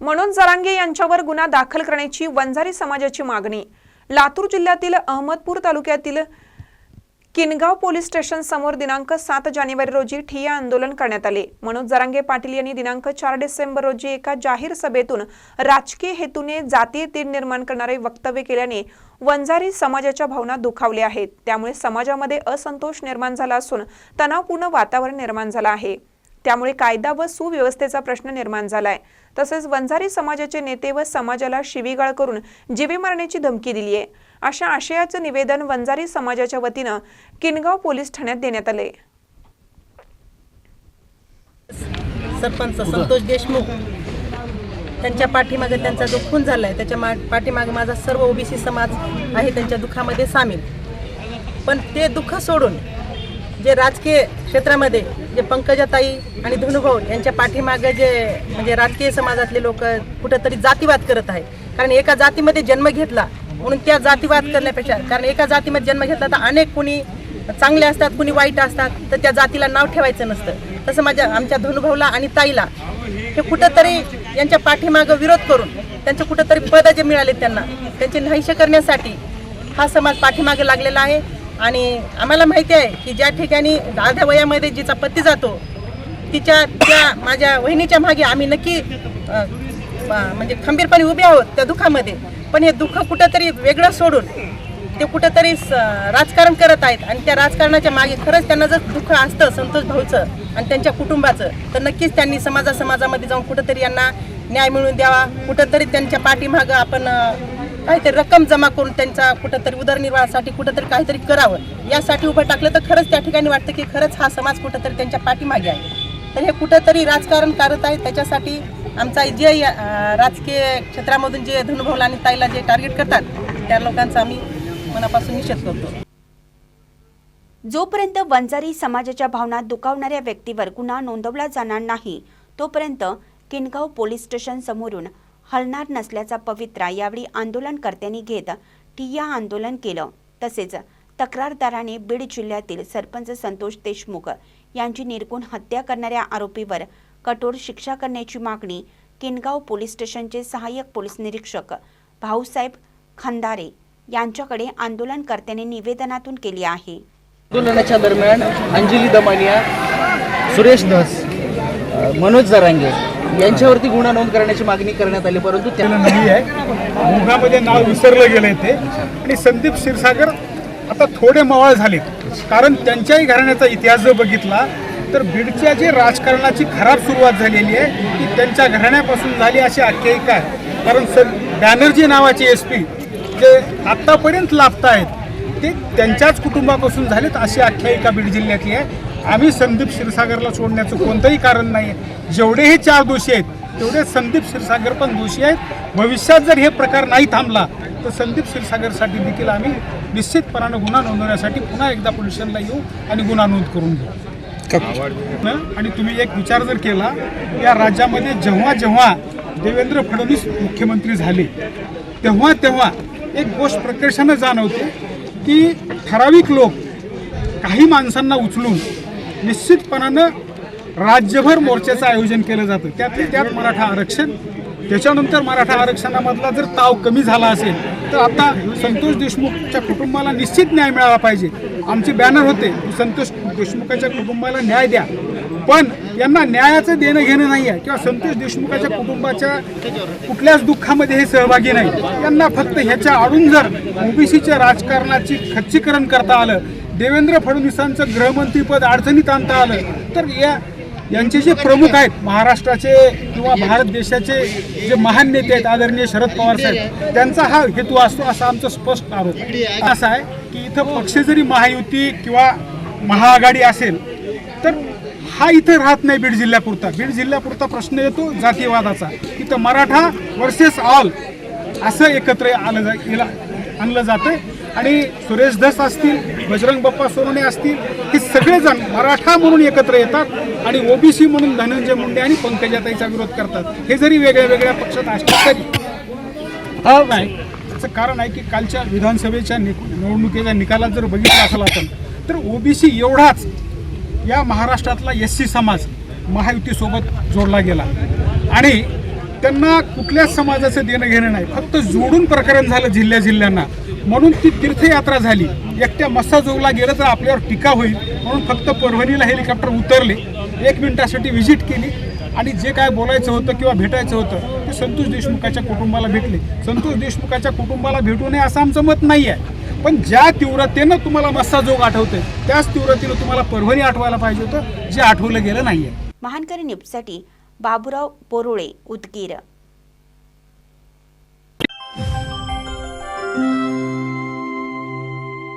म्हणून जरांगे यांच्यावर गुन्हा दाखल करण्याची वंजारी समाजाची मागणी. लातूर जिल्ह्यातील अहमदपूर तालुक्यातील किनगाव पोलीस स्टेशन समोर दिनांक सात जानेवारी रोजी ठिय्या आंदोलन करण्यात आले. मनोज जरांगे पाटील यांनी दिनांक चार डिसेंबर रोजी एका जाहीर सभेतून राजकीय हेतूने जातीय तीड निर्माण करणारे वक्तव्य केल्याने वंजारी समाजाच्या भावना दुखावल्या आहेत. त्यामुळे समाजामध्ये असंतोष निर्माण झाला असून तणावपूर्ण वातावरण निर्माण झालं आहे. त्यामुळे कायदा व सुव्यवस्थेचा प्रश्न निर्माण झालाय. तसेच वंजारी समाजाचे नेते व समाजाला शिवीगाळ करून जीवे मारण्याची धमकी दिली आहे. अशा आशयाचं निवेदन वंजारी समाजाच्या वतीनं किनगाव पोलीस ठाण्यात देण्यात आले सरपंच संतोष देशमुख त्यांच्या पाठीमागे त्यांचा जो खून झाला आहे त्याच्या मा पाठीमागे माझा सर्व ओबीसी समाज आहे त्यांच्या दुःखामध्ये सामील. पण ते दुःख सोडून जे राजकीय क्षेत्रामध्ये जे पंकजाताई आणि धनुभाऊ यांच्या पाठीमागे जे म्हणजे राजकीय समाजातले लोक कुठंतरी जातीवाद करत आहे. कारण एका जातीमध्ये जन्म घेतला म्हणून त्या जातीवाद करण्यापेक्षा कारण एका जातीमध्ये जन्म घेतला तर अनेक कुणी चांगले असतात कुणी वाईट असतात तर त्या जातीला नाव ठेवायचं नसतं. तसं माझ्या आमच्या धनुभाऊला आणि ताईला हे कुठंतरी यांच्या पाठीमागं विरोध करून त्यांचं कुठंतरी पद जे मिळाले त्यांना त्यांचे नाहीसे करण्यासाठी हा समाज पाठीमागे लागलेला आहे. आणि आम्हाला माहिती आहे की ज्या ठिकाणी अर्ध्या वयामध्ये जिचा पती जातो तिच्या त्या माझ्या वहिनीच्या मागे आम्ही नक्की म्हणजे खंबीरपणे उभे आहोत त्या दुःखामध्ये. पण हे दुःख कुठंतरी वेगळं सोडून ते कुठंतरी स- राजकारण करत आहेत आणि त्या राजकारणाच्या मागे खरंच त्यांना जर दुःख असतं संतोष भाऊचं आणि त्यांच्या कुटुंबाचं तर नक्कीच त्यांनी समाजा समाजामध्ये जाऊन कुठंतरी यांना न्याय मिळवून द्यावा. कुठंतरी त्यांच्या पाठीमागं आपण काहीतरी रक्कम जमा करून त्यांचा कुठंतरी उदरनिर्वाहासाठी कुठंतरी काहीतरी करावं. यासाठी उभं टाकलं तर खरंच त्या ठिकाणी वाटतं की खरंच हा समाज कुठंतरी त्यांच्या पाठीमागे आहे. तर हे कुठंतरी राजकारण करत आहे. त्याच्यासाठी आमचा जे राजकीय क्षेत्रामधून जे धनुभाऊला आणि ताईला जे टार्गेट करतात त्या लोकांचा आम्ही मनापासून निषेध करतो. जोपर्यंत वंजारी समाजाच्या भावना दुखावणाऱ्या व्यक्तीवर गुन्हा नोंदवला जाणार नाही तोपर्यंत किनगाव पोलीस स्टेशन समोरून हलणार नसल्याचा पवित्रा यावेळी आंदोलनकर्त्यांनी घेत ठिय्या आंदोलन केलं. तसेच तक्रारदाराने बीड जिल्ह्यातील सरपंच संतोष देशमुख यांची निर्गुण हत्या करणाऱ्या आरोपीवर कठोर शिक्षा करण्याची मागणी किनगाव पोलीस स्टेशनचे सहाय्यक पोलीस निरीक्षक भाऊसाहेब खंदारे यांच्याकडे आंदोलनकर्त्यांनी निवेदनातून केली आहे. आंदोलनाच्या दरम्यान अंजली दमानिया सुरेश धस मनोज जरांगे यांच्यावरती गुन्हा नोंद करण्याची मागणी करण्यात आली परंतु त्याला नाही आहे. गुन्ह्यामध्ये नाव विसरलं गेलंय ते. आणि संदीप क्षीरसागर आता थोडे मवाळ झालेत. कारण त्यांच्याही घराण्याचा इतिहास जर बघितला तर बीडच्या जे राजकारणाची खराब सुरुवात झालेली आहे ती त्यांच्या घराण्यापासून झाली अशी आख्यायिका आहे. कारण स बॅनर्जी नावाचे एस पी जे आत्तापर्यंत लाभत आहेत ते त्यांच्याच कुटुंबापासून झालेत अशी आख्यायिका बीड जिल्ह्यातली आहे. आम्ही संदीप क्षीरसागरला सोडण्याचं कोणतंही कारण नाही. जेवढे हे चार दोषी आहेत तेवढे संदीप क्षीरसागर पण दोषी आहेत. भविष्यात जर हे प्रकार नाही थांबला तर संदीप क्षीरसागरसाठी देखील आम्ही निश्चितपणानं गुन्हा नोंदवण्यासाठी पुन्हा एकदा पोलिसांना येऊ आणि गुन्हा नोंद करून घेऊ. आणि तुम्ही एक विचार जर केला या राज्यामध्ये जेव्हा जेव्हा देवेंद्र फडणवीस मुख्यमंत्री झाले तेव्हा तेव्हा एक गोष्ट प्रकर्षानं जाणवते की ठराविक लोक काही माणसांना उचलून निश्चितपणानं राज्यभर मोर्चाचं आयोजन केलं जातं. त्यातले त्यात मराठा आरक्षण त्याच्यानंतर मराठा आरक्षणामधला जर ताव कमी झाला असेल तर आता संतोष देशमुखच्या कुटुंबाला निश्चित न्याय मिळाला पाहिजे. आमचे बॅनर होते संतोष देशमुखाच्या कुटुंबाला न्याय द्या. पण यांना न्यायाचं देणं घेणं नाही आहे किंवा संतोष देशमुखाच्या कुटुंबाच्या कुठल्याच दुःखामध्ये हे सहभागी नाही. यांना फक्त ह्याच्या आडून जर ओबीसीच्या राजकारणाची खच्चीकरण करता आलं देवेंद्र फडणवीसांचं गृहमंत्रीपद अडचणीत आणता आलं. तर या यांचे जे प्रमुख आहेत महाराष्ट्राचे किंवा भारत देशाचे जे महान नेते आहेत आदरणीय शरद पवार साहेब त्यांचा हा हेतू असतो असा आमचा स्पष्ट आरोप असा आहे की इथं पक्ष जरी महायुती किंवा महाआघाडी असेल तर हा इथं राहत नाही बीड जिल्ह्यापुरता. बीड जिल्ह्यापुरता प्रश्न येतो जातीयवादाचा. इथं मराठा वर्सेस ऑल असं एकत्र आलं जा आणलं जातं आणि सुरेश धस असतील बजरंग बाप्पा सोनवणे असतील हे सगळेजण मराठा म्हणून एकत्र येतात आणि ओबीसी म्हणून धनंजय मुंडे आणि पंकजाताईचा विरोध करतात. हे जरी वेगळ्या वेगळ्या पक्षात असले तरी. हा नाही त्याचं कारण आहे की कालच्या विधानसभेच्या निवडणुकीच्या निकालात जर बघितलं असेल आपण तर ओबीसी एवढाच या महाराष्ट्रातला एस सी समाज महायुतीसोबत जोडला गेला. आणि त्यांना कुठल्याच समाजाचं देणं घेणं नाही. फक्त जोडून प्रकरण झालं जिल्ह्या जिल्ह्यांना म्हणून ती तीर्थयात्रा झाली. एकट्या मस्साजोगला गेलं तर आपल्यावर टीका होईल. म्हणून फक्त परभणीला हेलिकॉप्टर उतरले. एक मिनिटासाठी व्हिजिट केली. आणि जे काय बोलायचं होतं किंवा भेटायचं होतं ते संतोष देशमुखाच्या कुटुंबाला भेटले. संतोष देशमुखाच्या कुटुंबाला भेटू नये असं आमचं मत नाही आहे पण ज्या तीव्रतेनं तुम्हाला मस्साजोग आठवतंय त्याच तीव्रतेनं तुम्हाला परभणी आठवायला पाहिजे होतं जे आठवलं गेलं नाही आहे महानकरी न्यूजसाठी बाबुराव पोरुळे उदगीर.